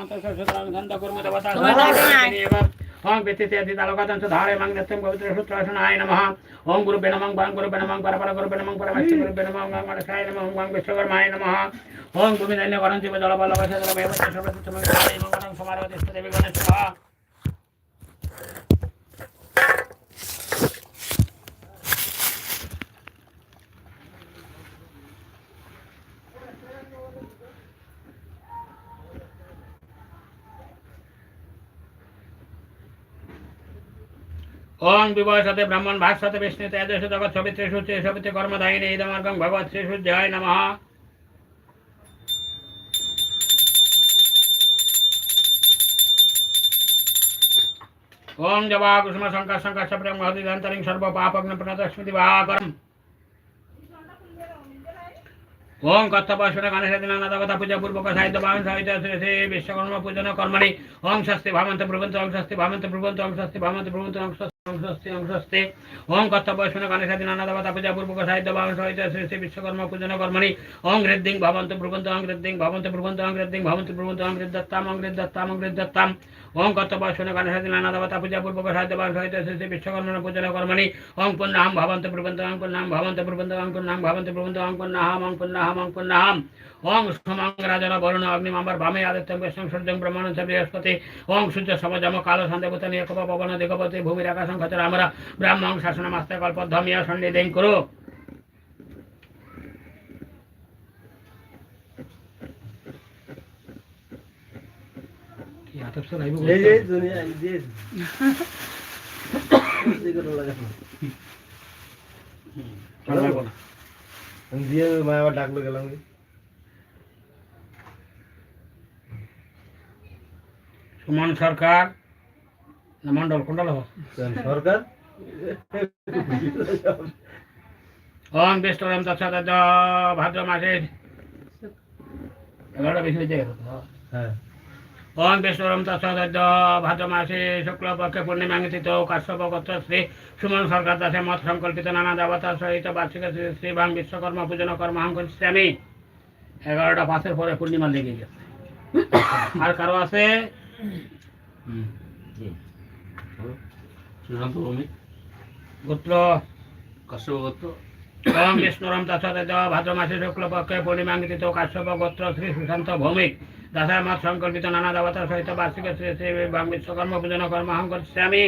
মন্ত্র সুতরাং ধন্দ কর্মে দেবতা তোমার থাকে নাই। ওং ব্যতীতে অধি তালকাতং ধারে মাং নত্যং পবিত্র সূত্রাসনায় নমঃ। ওং গুরুবে নমঃ বাং গুরুবে নমঃ পরপর গুরুবে নমঃ পরমাস্তি গুরুবে নমঃ ওং মনসায় নমঃ ওং বিশ্বকর্মায় নমঃ। ওং ভূমি ধান্য করন্তি জল বল বসে ওং বিবসতে ব্রাহ্মণ ভাস্বতে বিষ্ণু তেজস জগৎ সবিত্রে সূত্রে সবিত্রে কর্মদায়িনী ইদমার্গং ভগবৎ শ্রী সূর্যায় নমঃ। জবা কুসুম শঙ্কর শঙ্কর সপ্রেম মহতি দন্তরিং সর্ব পাপগ্ন প্রণত স্মৃতি বাকরম। ওং কর্তব্য শুনে গণেশ দিনানা দেবতা পূজা পূর্বক সাহিত্য ভাবন সাহিত্য শ্রী শ্রী বিশ্বকর্ম পূজন কর্মণি। ওং স্বস্তি ভাবন্ত ব্রুবন্ত ওং স্বস্তি ভাবন্ত ব্রুবন্ত ওং স্বস্তি ভাবন্ত ব্রুবন্ত ওং স্বস্তি ওং স্বস্তি ওং কর্তব্য শুনে গণেশ দিনানা দেবতা পূজা পূর্বক সাহিত্য ভাবন সাহিত্য শ্রী শ্রী বিশ্বকর্ম পূজন কর্মণি, ওং হৃদ্দিং ভাবন্ত ব্রুবন্ত ওং হৃদ্দিং ভাবন্ত ব্রুবন্ত ওং হৃদ্দিং ভাবন্ত ব্রুবন্ত ওং হৃদত্তাম ওং হৃদত্তাম ওং হৃদত্তাম ওং কর্তব্য শুনে দিনানা দেবতা পূজা পূর্বক সাহিত্য ভাবন সাহিত্য শ্রী শ্রী পূজন কর্মণি, ওং পুণ্যাহম ভাবন্ত ব্রুবন্ত ওং পুণ্যাহম ভাবন্ত ব্রুবন্ত ওং পুণ্যাহম ভাবন্ত ব্রুবন্ত ওং পুণ্যাহম ওং পুণ্যাহম ওং পুণ্যাহম ওং সুমং রাজন বরুণ অগ্নিমাম্বর ভামে আদিত্যং বিষ্ণু সূর্যং ব্রহ্মানন্দ বৃহস্পতি। ওং সূর্য সমজম কালো সন্দেবতা নিয়ে কপ পবন দিগপতি ভূমির আকাশং খচর আমরা ব্রাহ্মং শাসন মাস্তে কল্প ধমিয়া সন্নিধিং করো। দিয়ে ডাকলো গেলাম সুমন সরকার না মন্ডল কোনটা সরকার? ওং বিষ্ণুরম তৎসদ ভাদ্র মাসে। এগারোটা বেশি হয়ে যায় হ্যাঁ। ওং বিষ্ণুরম তৎসদ ভাদ্র মাসে শুক্লপক্ষে পূর্ণিমাঙ্গিত কাশ্যপ গোত্র শ্রী সুমন সরকার দাসে মত সংকল্পিত নানা দেবতার সহিত বার্ষিক শ্রী শ্রী ভাং বিশ্বকর্ম পূজন কর্মাহং করছি আমি এগারোটা পাঁচের পরে পূর্ণিমা লেগে গেছে। আর কারও আছে? সুশান্ত ভৌমিক গোত্র। কাশ্যপ গোত্র। ওং বিষ্ণুরম তৎসদ ভাদ্র মাসে শুক্লপক্ষে পূর্ণিমাঙ্গিত কাশ্যপ গোত্র শ্রী সুশান্ত ভৌমিক। দাসার মত সংকল্পিত নানা দেবতার সহিত বার্ষিক শ্রী শ্রী ভাং বিশ্বকর্ম পূজন কর্মাহং করছি আমি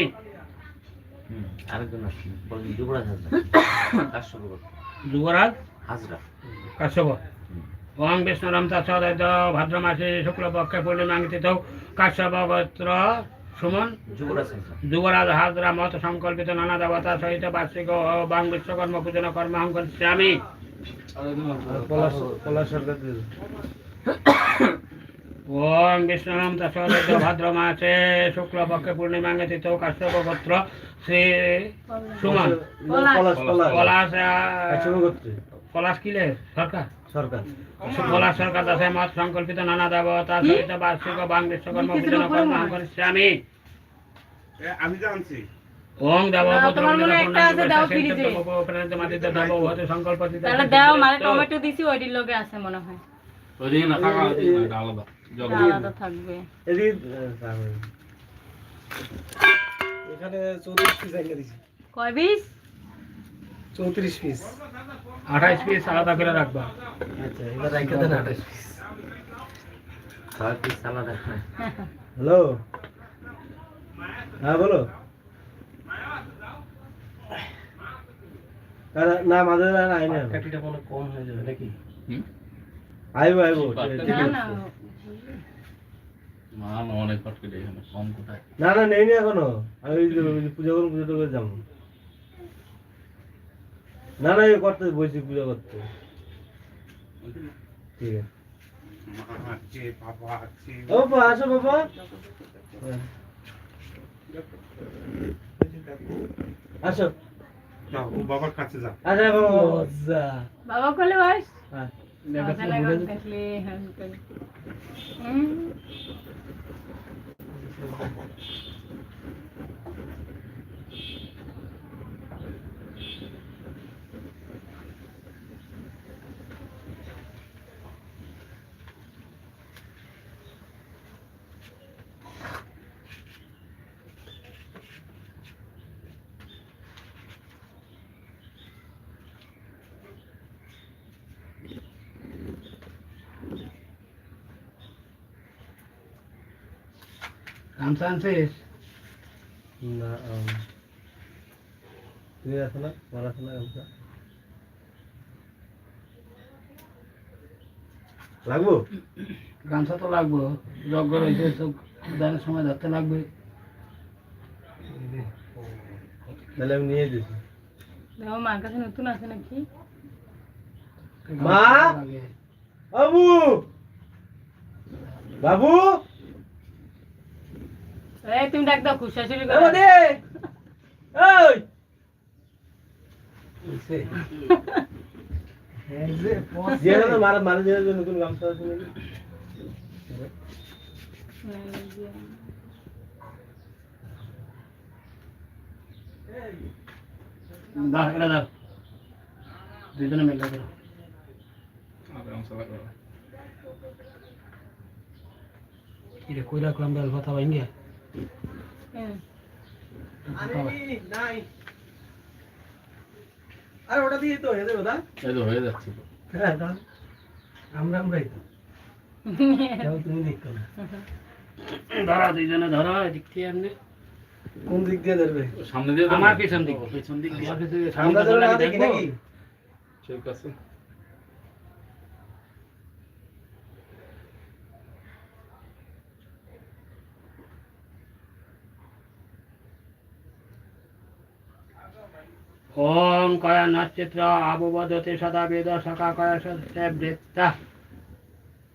আরেকজন আসছেন যুবরাজ হাজরা। কাশ্যপ যুবরাজ? হাজরা। কাশ্যপ। ওং বিষ্ণুরম তৎসদ ভাদ্র মাসে শুক্লপক্ষে পূর্ণিমাঙ্গিত কাশ্যপ গোত্র সুমন। যুবরাজ হাজরা মত সংকল্পিত নানা দেবতার সহিত বার্ষিক ও বাং বিশ্বকর্ম পূজন কর্মাহং করছি আমি পলাশ পলাশ সরকার দিয়ে দাও। ওম বিষ্ণুনাম তসোদিত ভাদ্র মাসে শুক্লপক্ষে পূর্ণিমাঙ্গে তিথ কাশ্যপ গোত্র শ্রী সুমন পলাশ পলাশ কিলে সরকার? সরকার। পলাশ সরকার দাসে মত সংকল্পিত নানা দেবতা সহিত বার্ষিক বাং বিশ্বকর্ম পূজন কর্মাহং করছি আমি আমি জানছি। ওং দেব টমেটো দিছি ওইটির লগে আছে মনে হয়। ওইদিকে না থাকা আলাদা। আলাদা থাকবে। এখানে চৌত্রিশ কয় পিস? চৌত্রিশ পিস আঠাইশ পিস আলাদা করে রাখবা। আচ্ছা এবার রাখে দেন আঠাশ পিস ছয় পিস আলাদা। হ্যালো? হ্যাঁ বলো। না মাঝে মনে কম হয়ে যাবে নাকি? আইবো আইবো না না। না না অনেক কম কোথায়? না না নেই নি এখনও। আমি পূজা করুন পুজো করে যাব। না না করতে বলছি পূজা করতে। ঠিক আছে। বাবা আসো বাবা। আসো। ও বাবার কাছে যা আচ্ছা বাবা। মজা বাবা কলে বস। হ্যাঁ। হ্যাঁ হুম। গামছা আনছিস না তুমি আছো না? তোমার আছে না গামছা লাগবো? গামছা তো লাগবো। যজ্ঞ রয়েছে সব দানের সময় ধরতে লাগবে। তাহলে আমি নিয়ে দিছি মার কাছে নতুন আছে নাকি? মা? বাবু! বাবু! এই তুমি ডাক দাও খুশা শুরু করো? বদে ওই এটা দুজনে মিলে দাও। কি রে কই কথা ভাঙ্গে হ্যাঁ। নাই। ওটা দিয়ে তো হয়ে যাবে এই তো হয়ে যাচ্ছে। হ্যাঁ দাও আমরা আমরাই তো। তুমি দেখো ধরা দুইজনে ধরা এদিক থেকে এমনি। কোন দিক দিয়ে ধরবে? সামনে দিয়ে আমার পিছন দিক। পিছন দিক দিয়ে। সামনে ধরে নাকি? ঠিক আছে। ওম কয়া নচিত্র আবুবদতি সদা বেদ সকা কয়া সস্যে বৃত্তা।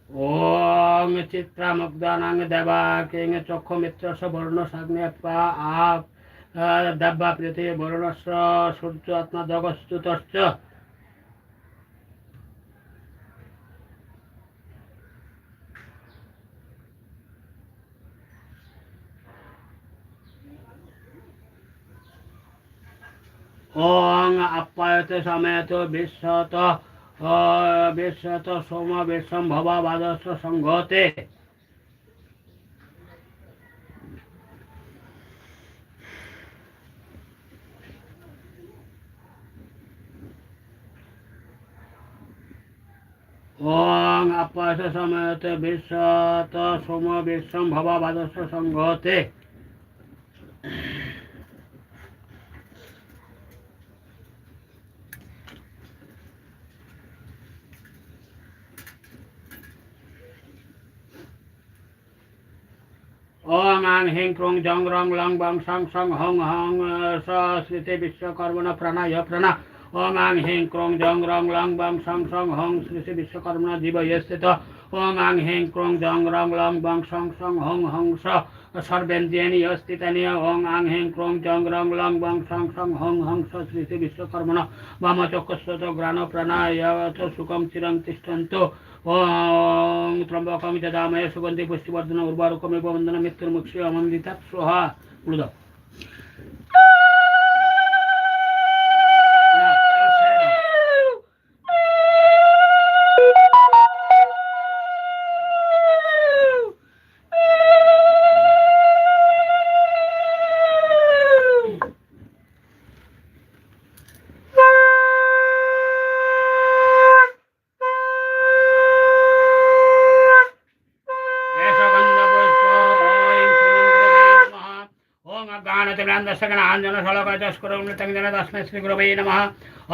ওম চিত্রা মুগ্ধানাং দেবা কিং চক্ষু মিত্র বর্ণ সাগ্নে পা আপ দেবা প্রীতি বর্ণস্র সূর্য আত্মা জগস্তুতশ্চ ओं समय तो विश्वत विश्वत सोम विश्वम भवादस्व संघोते ओं समय तो विश्वत सोम विश्वम भवादस्व संघोते আং হিং ক্রং জং রং লং বং সং সং হং হং স স্মৃতি বিশ্বকর্মণ প্রাণায় প্রাণা ওং আং হিং ক্রং জং রং লং বং সং সং হং স্মৃতি বিশ্বকর্মণ জীব স্থিত ওং আং হিং ক্রং জং রং লং বং সং সং হং হং সর্বেন্দ্রিয়ানি স্থিতানি ওং আং হিং ক্রং জং রং লং বং সং সং হং হং স্মৃতি বিশ্বকর্মণ বাম চক্ষস্বত গ্রাণ প্রাণায় সুখম চিরং তিষ্ঠন্তু। ওং ত্রম্বকং যদাময় সুগন্ধি পুষ্টিবর্ধন উর্বারুকমেব অমন্দিতা সোহা। సగనాంజన శలోకచస్కురం జన తస్మై శ్రీ గురవై నమ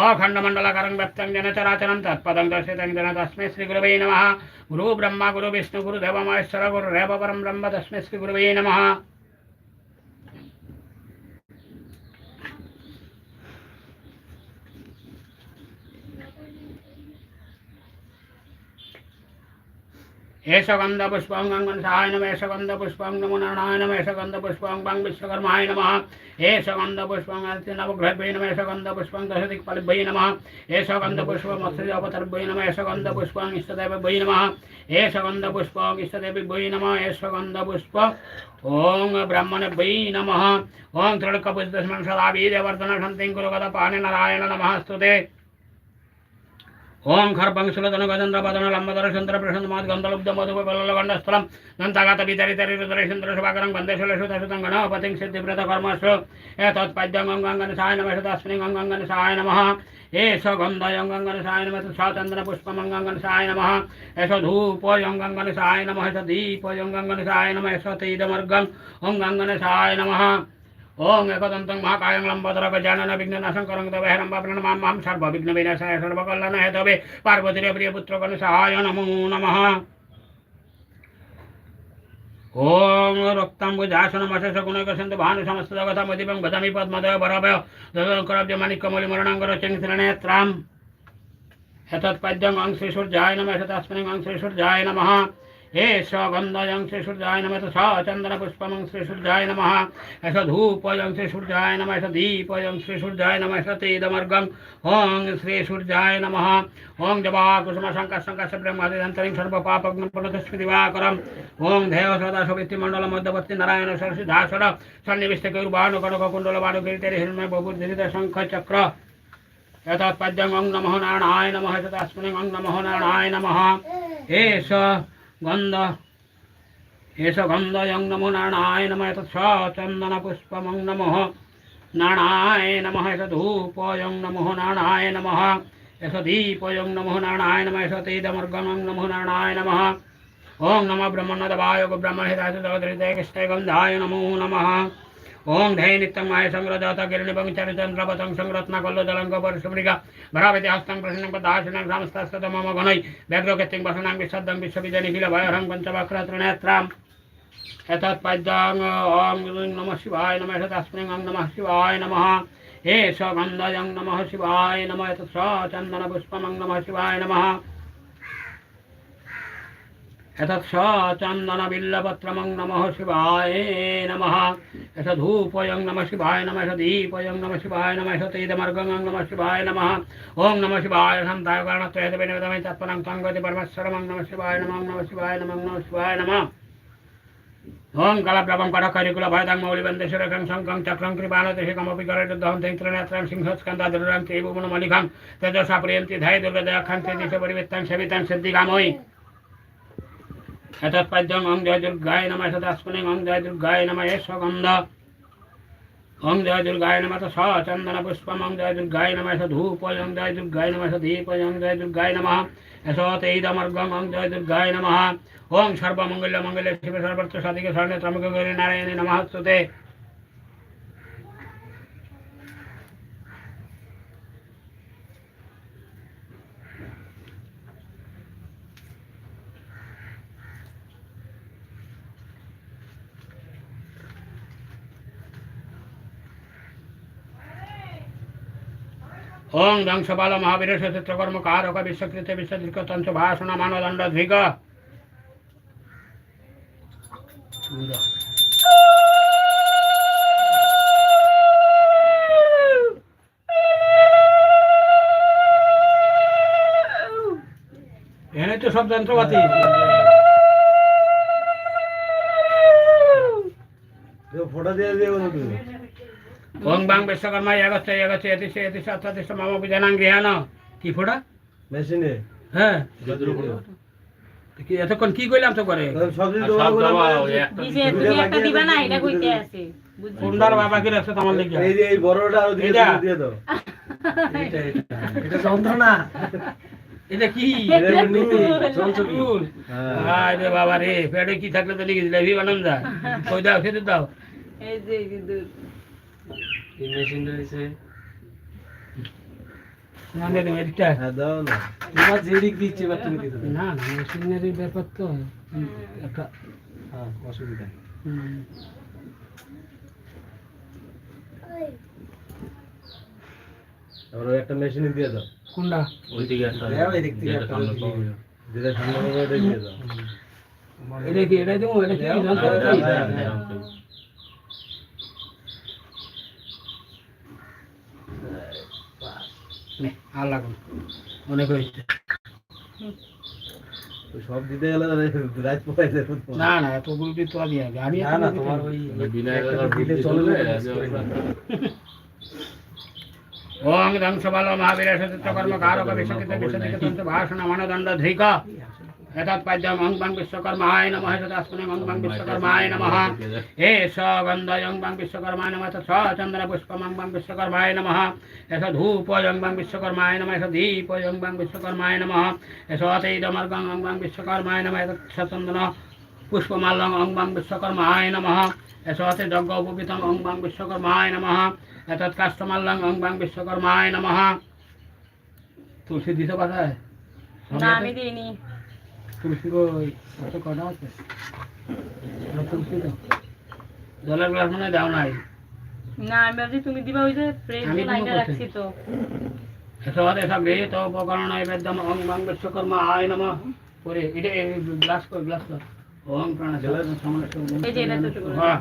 అఖండమండలకరం వ్యాప్తం చరాచరం తత్పదం దర్శితం జన తస్మై శ్రీ గురవై నమ గురు బ్రహ్మ గురు విష్ణు గురు దేవమహేశ్వర గురు రేపరం బ్రహ్మ తస్మై శ్రీ గురువై నమ ఏషగంధపుష్పం గంగం సహాయ నమ ఏషగంధపుష్పం నమో నారాయణ నమ ఏషగంధపుష్పం గంగ్ విశ్వకర్మాయ నమ ఏషగంధపుష్పం అతి నవగ్రహభై నమ ఏషగంధపుష్పం దశదిక్పలిభై నమ ఏషగంధపుష్పం అస్త్రజాపతర్భై నమ ఏషగంధపుష్పం ఇష్టదేవభై నమ ఏషగంధపుష్పం ఇష్టదేవిభై నమ ఏషగంధపుష్ప ఓం బ్రహ్మణభై నమ ఓం తృణకపుష్పం సదా వీర్యవర్ధన సంతిం కురు గత పాని నారాయణ నమస్తుతే సులతన గజంద్ర పదన లంబదర చంద్ర ప్రశాంత మాత్ గంధలబ్ధ మధుప బలల గండస్థలం దంతగాత వితరి తరి రుద్ర చంద్ర శుభాకరం గంధేశ్వర సుత సుతం గణపతిం సిద్ధివ్రత కర్మసు ఏతత్పద్యం గంగంగన సాయ నమ తస్మిన్ గంగంగన సాయ నమ ఏష గంధయం గంగన సాయ నమ స్వాతంత్ర పుష్పమంగంగన సాయ నమ యశ ధూపోయం గంగన సాయ నమ యశ దీపోయం గంగన సాయ నమ యశ తైదమర్గం ఓం గంగన సాయ నమ ओम एकदंतं महाकायं लंबोदरक जानन विघ्ननाशं करं तव हेरं प्रणमां मां सर्वविघ्नविनाशाय सर्वकल्याणाय तवे पार्वतीरे प्रियपुत्रगण सहाय नमो नमः ॐ रक्ताम्बुजासनमशसगुणकसन्तभानुसमस्तगतमधिपं भजामि पद्मदय भरभय ददकराब्जमाणिकमलिमरणं एतत्पाद्यम् अंश्रीसूर्याय नमः एतदस्मिन् अंश्रीसूर्याय नमः एष गन्धयं सूर्याय नमः तथा चन्दनपुष्पमं सूर्याय नमः एष धूपयं सूर्याय नमः एष दीपयं सूर्याय नमः एष तेदमर्गम् ॐ श्री सूर्याय नमः ॐ जवाकुसुमशङ्कशङ्कस्य ब्रह्मादिदन्तरिं सर्वपापग्नं पुनतस्मृतिवाकरम् ॐ देव सदा सुवित्तिमण्डलमध्यवर्ति नारायण सरसिद्धासुर सन्निविष्टकैर्भानुकनककुण्डलभानुकीर्तिर् हिरण्य बहुबुद्धिरित शङ्खचक्र एतत्पद्यं अं नमः नारायणाय नमः तस्मिन् अं नमः नारायणाय नमः एष गन्ध एष गन्धयं नमो नारायणाय नमः एतत् चन्दनपुष्पमं नमः नारायणाय नमः एष धूपयं नमो नारायणाय नमः एष दीपयं नमो नारायणाय नमः एष तेदमर्गमं नमो नारायणाय नमः ॐ नमः ब्रह्मणदवाय ब्रह्महिताय जगदृतय कृष्णय गन्धाय नमो नमः ఓం ధై నిత్యం మాయ సంగ్రదాత గిరినిభం చరచంద్రపతం సంరత్న కల్లోదలంగ పరశుమృగ భరావతి హస్తం ప్రసన్నం పదాశనం సమస్తస్త మమ గణై వ్యాఘ్రగత్యం వసనాం విశద్దం విశ్వవిజనిఖిల భయహరం పంచవక్రత్రినేత్రాం एतत्पद्याङ् ॐ नमः शिवाय नमः तस्मिन् अं नमः शिवाय नमः एष गन्धयं नमः शिवाय नमः एतत् चन्दनपुष्पमं नमः शिवाय नमः एतत्सचन्दनबिल्लपत्रमं नमः शिवाय नमः एष धूपयं नमः शिवाय नमः एष दीपयं नमः शिवाय नमः एष तेदमर्गं नमः शिवाय नमः ॐ नमः शिवाय हं दायगणत्रयदविनोदमे तत्परं सङ्गति परमेश्वरमं नमः शिवाय नमः नमः शिवाय नमः नमः शिवाय नमः ॐ कलप्रभं कटकरिकुलभयदं मौलिबन्धशिरकं शङ्कं चक्रं कृपाणतिशिकमपि करटुद्धं दैत्रनेत्रं सिंहस्कन्दादुरां त्रिभुवनमलिखं तेजसा प्रियन्ति धय दुर्गदयखं तेजसपरिवित्तं सवितं सिद्धिकामोयि शतपद्यम ओम जय दुर्गाय नमः सदास्पुनिम ओम जय दुर्गाय नमः स्वगंध ओम जय दुर्गाय नमः स चंदन पुष्पम ओम जय दुर्गाय नमः स धूप ओम जय दुर्गाय नमः स दीप ओम जय दुर्गाय नमः यशोतेदमर्गम ओम जय दुर्गाय नमः ओम सर्वमंगल मंगल शिव सर्वत्र साधिके शरण त्र्यंबके गौरी नारायणे नमः स्तुते ఓం దంశబాల మహావీర చిత్రకర్మ కారక విశ్వకృత విశ్వదృక తంచ భాషణ మానదండ ధ్విగ এনে তো সব যন্ত্রপাতি ফোটা দিয়ে দিয়ে বিজানাং গৃহান কি ফোটা? মেশিনে। হ্যাঁ। কি এতক্ষণ কি কইলাম তো করে? বাবা কি রাখছে আমার লেগে? এই যে এই বড়টা আর ওদিকে দিয়ে দাও। এটা এটা এটা যন্ত্রণা। এটা কি। আরে বাবা রে পেটে কি থাকলে তো লিখে দিলে যা কই দাও খেতে দাও। এই যে কিন্তু এই মেশিন রয়েছে না দে তুমি এটা হ্যাঁ মেশিনারি ব্যাপার তো। একটা হ্যাঁ অসুবিধা একটা মেশিনে দিয়ে দাও। কোনটা? ওইদিকে একটা দেও, এদিক থেকে একটা সামনে দিয়ে পাওয়া দাও। যেটা সামনে ওটা দিয়ে দাও। এটা কি এটা দেবো এটা কি দাও, যন্ত্রপাতি? হ্যাঁ, যায়। হ্যাঁ। নে, আর লাগুন না। অনেক হয়েছে সব দিতে গেলে রাত পড়ে না না এত গুলি তো আমি আগে আমি না না তোমার ওই দিলে চলবে আজ করে আমরা- না। ওং ধ্বংসবাল মহাবীর সচিত্র কর্ম কারক এতৎ পাদ্যম অং বাং বিশ্বকর্মায় নমঃ তদাস্মনে অং বাং বিশ্বকর্মায় নমঃ এষ গন্ধয়ং বাং বিশ্বকর্মায় নমঃ স চন্দন পুষ্পমং বাং বিশ্বকর্মায় নমঃ এষ ধূপয়ং বাং বিশ্বকর্মায় নমঃ এষ দীপয়ং বাং বিশ্বকর্মায় নমঃ এষ তৈদমর্গং অং বাং বিশ্বকর্মায় নমঃ এষ চন্দন পুষ্পমাল্যং অং বাং বিশ্বকর্মায় নমঃ এষ যজ্ঞ উপবিতং অং বাং বিশ্বকর্মায় নমঃ এতৎ কাষ্টমাল্যং অং বাং বিশ্বকর্মায় নমঃ তুলসী দিত পাঠায় না আমি দিইনি তুলসী কই কত কটা আছে তুলসী দাও জলের গ্লাস মনে হয় দাও নাই না আমি ভাবছি তুমি দিবা ওই যে লাইনটা কোথায়? রাখছি তো এসব এসব গৃহীত উপকরণ বেদ্যম অং বাং বিশ্বকর্মা আয় নম করে এটা গ্লাস কর গ্লাস কর ওং প্রাণ এই যে এটা তো করে। হ্যাঁ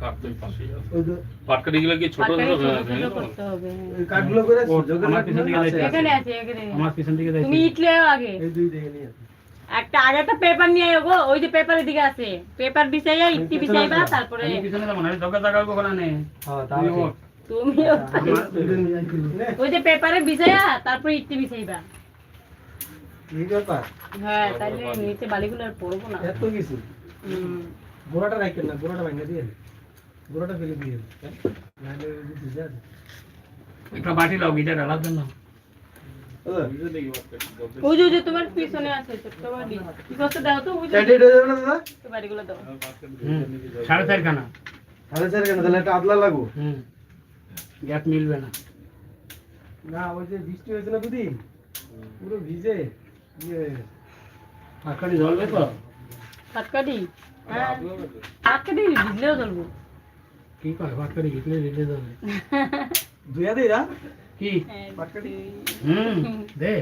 ওই তো পাটকাটি গুলো কি ছোট পাটকারি ছোট ছোট ছোট করতে হবে। ওই কাঠগুলো করে ও, যোগের আমার কাঠ পিছন দিকে আছে, যাইতে আছে। এখানে আছে এখানে। আমার পিছন দিকে তুমি দেখি ইট লিয়ে আগে। এই দুই দেখে নিয়ে আছে। একটা আগে একটা পেপার নিয়ে আয়ো গো ওই যে পেপারের দিকে আছে। পেপার বিছাইয়া ইটটি বিছাইবা তারপরে আমি পিছনে যাব না দরকার জায়গা ওখানে। নেই হ্যাঁ, তুই তাও ওঠ। তুমিও ঠিক। দুইজন নিয়ে আসি। নে, ওই যে পেপারে বিছাইয়া তারপরে ইটটি বিছাইবা। এই ব্যাপার। হ্যাঁ তাহলে নিচে বালিগুলো আর পড়ব না। এত কিছু। হুম। গোড়াটা রাখেন না গোড়াটা ভাঙে দিয়ে। গোড়াটা ফেলে দিয়ে নাহলে ভিজে আছে। একটা বাটি লাও গিটার ঢালার জন্য ওই যে তোমার পিছনে আছে ছোট্ট বাড়ি কি দাও তো ওই যে। চারটে যাবে না দাদা। বাড়িগুলো দাও। হুম সাড়ে চারখানা সাড়ে চার কেন তাহলে একটা আদলা লাগবো? হুম গ্যাস মিলবে না। না ওই যে বৃষ্টি হয়েছে না দুদিন পুরো ভিজে ইয়ে। গেছে। পাখাড়ি তো? হ্যাঁ ভিজলেও চলবো কি কয় পাখাড়ি ঘিটলে দিতে যাবে ধুইয়া দিই না কি এক, পাটকাঠি? দুই, হুম দে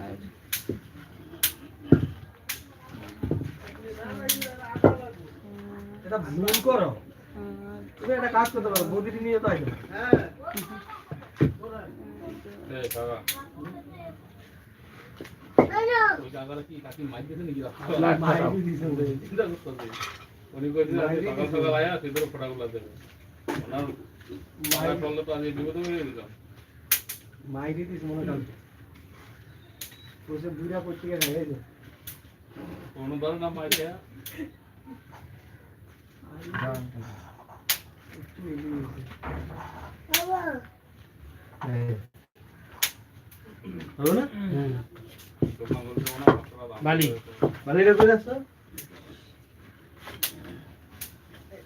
আর এটা ভুল করো আর তুমি একটা কাজ করতে পারো বদিটি নিয়ে তো আসবে লাখ টাকা। উনি কইছিল আজকে সকাল সকাল আয়া সেগুলো ফটাগুলো দেবে ওনার মারা করলে তো আজকে বিপদ হয়ে দিলাম মাইরি দিস মনে কালকে ওসব বুড়া পত্রিকা খাই এই যে। কোনো ধরনের নাম মাইকে একটু এগিয়ে গেছে। হ্যাঁ। হলো না হুম দোকান বলতে ওনার মশলা দাম বালি। বালিটা করে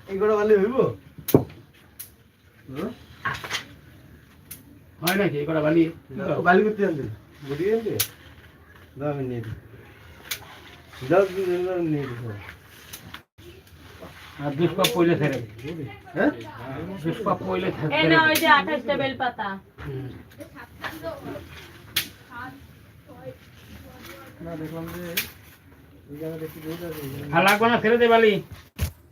এইগুলো বালি হইব? হ্যাঁ? হয় নাকি কটা বালি? বালি করতে আনতে বুড়ি আনতে দাও আমি নিয়ে দিই দাও নিয়ে দিই আর দুষ্পাপ পইলে দে। হ্যাঁ? পইলে ছেড়ে এই না ওই যে আঠাশটা বেল পাতা না দেখলাম যে আছে। ছেড়ে দে বালি।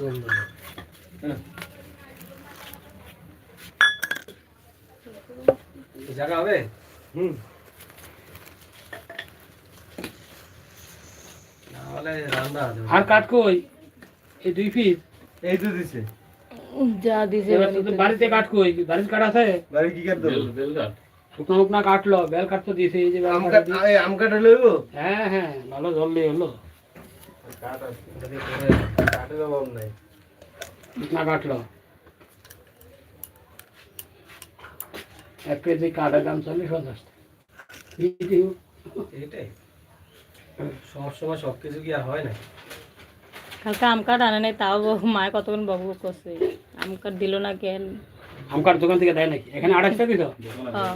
এই সুন্দর হ্যাঁ এই জায়গা হবে হুম নাহলে রান্না হবে আর কাঠ কই এই দুই পিস এই তো দিছে যা দিছে এবার তো বাড়িতে কাঠ কই বাড়িতে কাঠ আছে বাড়ি কি কাট দেবো বেল বেলঘাট শুকনো মুকনা কাটলো বেল কাটতে দিয়েছে এই যে বেল আম কাটতে কাট দিয়েছে। এই আম কাটা লইব হ্যাঁ হ্যাঁ ভালো জলদি হলো কাটা যদি করে কাটের অভাব নাই শুকনা কাটলো এক কেজি কাঠের দাম চল্লিশ পঞ্চাশ এইটাই সব সময় সব কিছু কি আর হয় না? কালকে আম কাঠ আনে নাই তাও কতক্ষণ বাবু করছে। আম কাঠ দিল না কেন আমকার দোকান থেকে দেয় নাকি? এখানে আড়াইশো হ্যাঁ।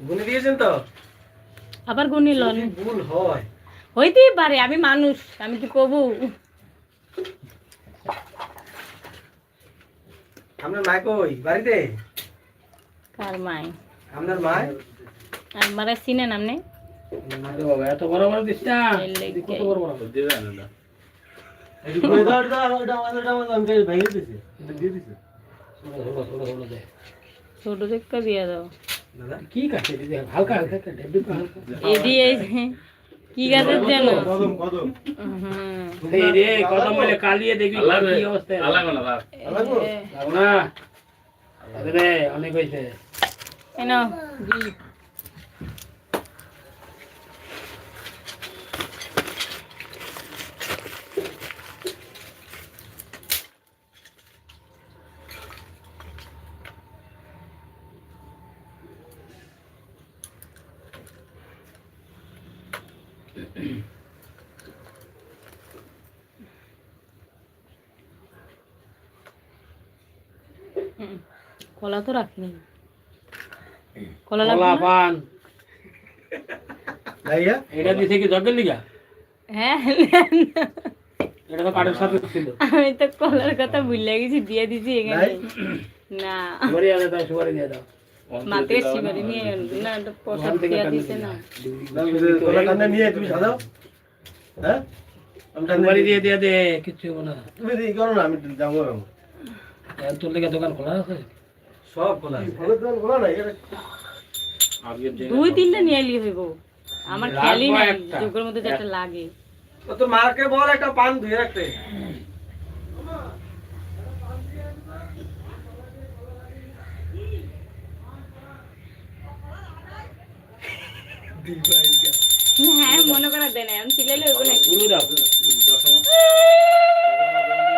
গুনে দিয়েছেন তো? আবার গুনি লন যদি ভুল হয় হইতেই পারে আমি মানুষ আমি কি কবু আপনার মা কই? বাড়িতে? কার মাই আপনার মা আর মারা চিনেন আপনি? বাবা এত বড় বড় দিস না। কত বড় বড় দিয়ে দেন দাও দাও ওটা আমাদের আমি ভেঙে দিছি। দিয়ে দিছি। ছোট ছোট ছোট ছোট দে। ছোট দেখে দিয়ে দাও। কি কাটে দিদি হালকা হালকা দিয়ে কি গাছের জন্য কদম কদম এই রে কদম বলে কালিয়ে দেখবি কি অবস্থা। আল্লাহ না? যাব না রে অনেক হইছে এনো কলা তো রাখিনি। কলা কলা পান। ভাইয়া? এটা দিছে কি জগের লিগা? হ্যাঁ। এটা তো কাঠের সাথে ছিল। আমি তো কলার কথা ভুলে গেছি দিয়ে দিছি এখানে। না। সুপারি আছে তাই সুপারি দিয়ে দাও। মাতে শিবারি নিয়ে না এটা প্রসাদ ওখান থেকে দিয়া টান দিছে না। না। কলা কান্দা নিয়ে তুমি সাজাও। হ্যাঁ? আমি সুপারি দিয়ে দিয়ে দে হব না। তুমি করো না আমি যাব তোর লেগে দোকান খোলা আছে? সব খোলা ফলের দোকান খোলা নাই? দুই তিনটা নিয়ে এলি হইব। আমার খেয়ালই নাই একটা। যোগের মধ্যে যেটা লাগে। ও তোর মাকে বল একটা পান ধুয়ে রাখতে। হ্যাঁ মনে করা দেয় না আমি হইব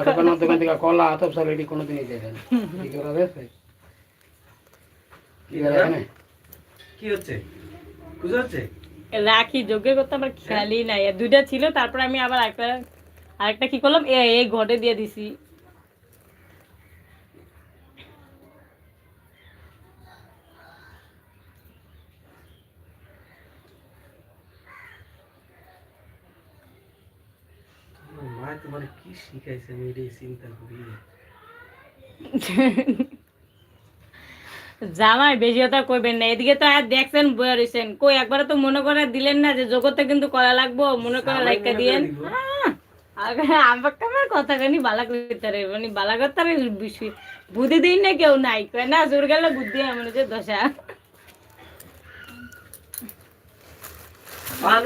দশটার দোকান থেকে কলা আতপ সাল এটি কোনোদিনই দেয় না। কি করা হয়েছে? কি হচ্ছে? রাখি কথা আমার খেয়ালই নাই। দুইটা ছিল তারপর আমি আবার একটা আরেকটা কি করলাম? এ এই ঘটে দিয়ে দিছি মা তোমার কি শিখাইছে আমি এটাই চিন্তা করি জামাই বেশি কথা কইবেন না। এদিকে তো আর দেখছেন বইয়া রয়েছেন কই একবার তো মনে করে দিলেন না যে জগতে কিন্তু করা লাগবো মনে করে লাইকা দিয়েন। আমাকে আমার কথা কানি বালা করতে মানে বালা করতে বিষয়। বুদ্ধি দিন না কেউ নাই। কয় না জোর গেলে বুদ্ধি এমন যে দশা।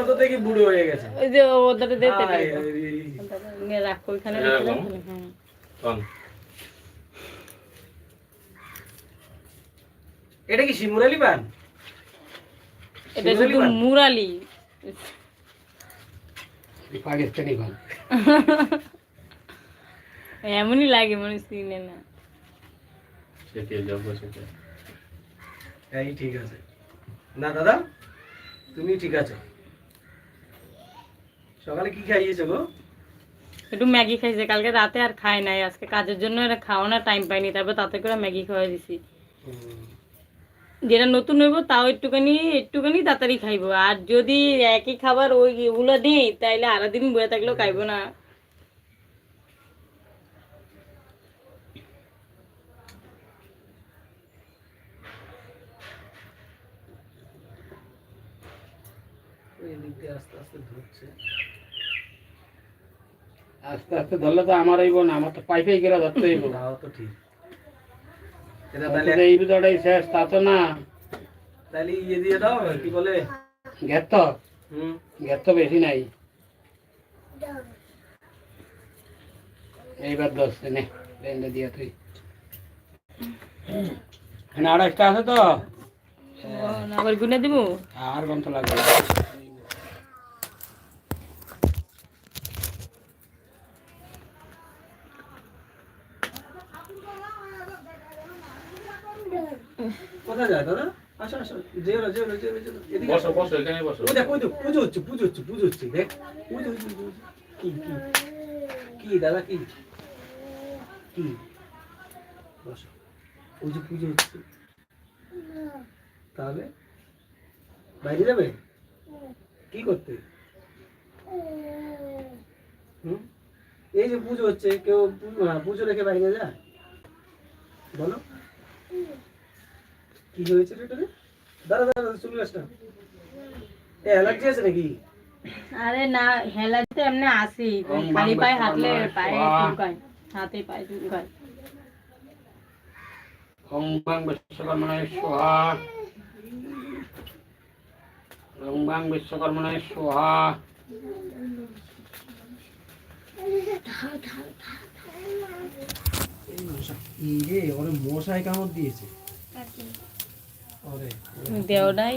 তো দেখি বুড়ো হয়ে গেছে। ওই যে ওদের দিতে আয়, পারব। আয়, নিয়ে রাখো ওইখানে হ্যাঁ। হ্যাঁ। এটা কি শিমুরালি পান এটা শুধু মুরালি। পাকিস্তানি পান এমনই লাগে মনে চিনে না। যাব এই ঠিক আছে। না দাদা তুমি ঠিক আছো। সকালে কি খাইয়েছো গো? একটু ম্যাগি খাইছে কালকে রাতে আর খায় নাই আজকে কাজের জন্য এটা খাওয়ানোর টাইম পাইনি তারপর তাতে করে ম্যাগি খাওয়াই দিছি। যেটা নতুন হইব তাও একটুখানি একটুখানি তাড়াতাড়ি খাইবো আর যদি একই খাবার ওই ওগুলো দিই তাইলে আরও দিন বয়ে থাকলেও খাইবো না। দিক দিয়ে আস্তে আস্তে ধরছে আস্তে আস্তে ধরলে তো আমার হইব না আমার তো পাইপেই গেলে ধরতে হইব। তাও তো ঠিক। এটা তাহলে তাহলে এই শেষ তা তো না। তাহলে ইয়ে দিয়ে দাও কি বলে? বেশি নাই। এইবার দশ নে রেঞ্জে দিয়ে তুই। এখানে আড়াইশটা আছে তো? আবার গুনে দিবো? আর গন্ত লাগবে। কোথায় যায় দাদা আসো আসো। যেও না যেও না যেও যেও এদিকে বসো বসো এখানে বসো। ওই দেখ ওই দেখ পুজো হচ্ছে পুজো হচ্ছে পুজো হচ্ছে দেখ। ওই দেখ। কি কি? কি দাদা কি? কি? বসো। ওই যে পুজো হচ্ছে। তাহলে? বাইরে যাবে? কি করতে? হুম? এই যে পুজো হচ্ছে কেউ পুজো রেখে বাইরে যায়? বলো। কি হয়েছে এটা দাদা দাদা দাদা, চলে আসলাম এ অ্যালার্জি আছে নাকি? আরে না হেলাতে এমনি আসি খালি পায়ে বাম পায়ে চুলকায় হাতে পায়ে চুলকায় ওং বাং বিশ্বকর্মণায় স্বাহা ওং বাং বিশ্বকর্মণায় স্বাহা এই রে ওরে মশাই কামড় দিয়েছে। দেও নাই।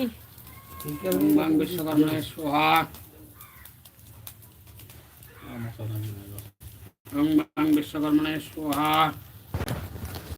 ওং বাং বিশ্বকর্মণায়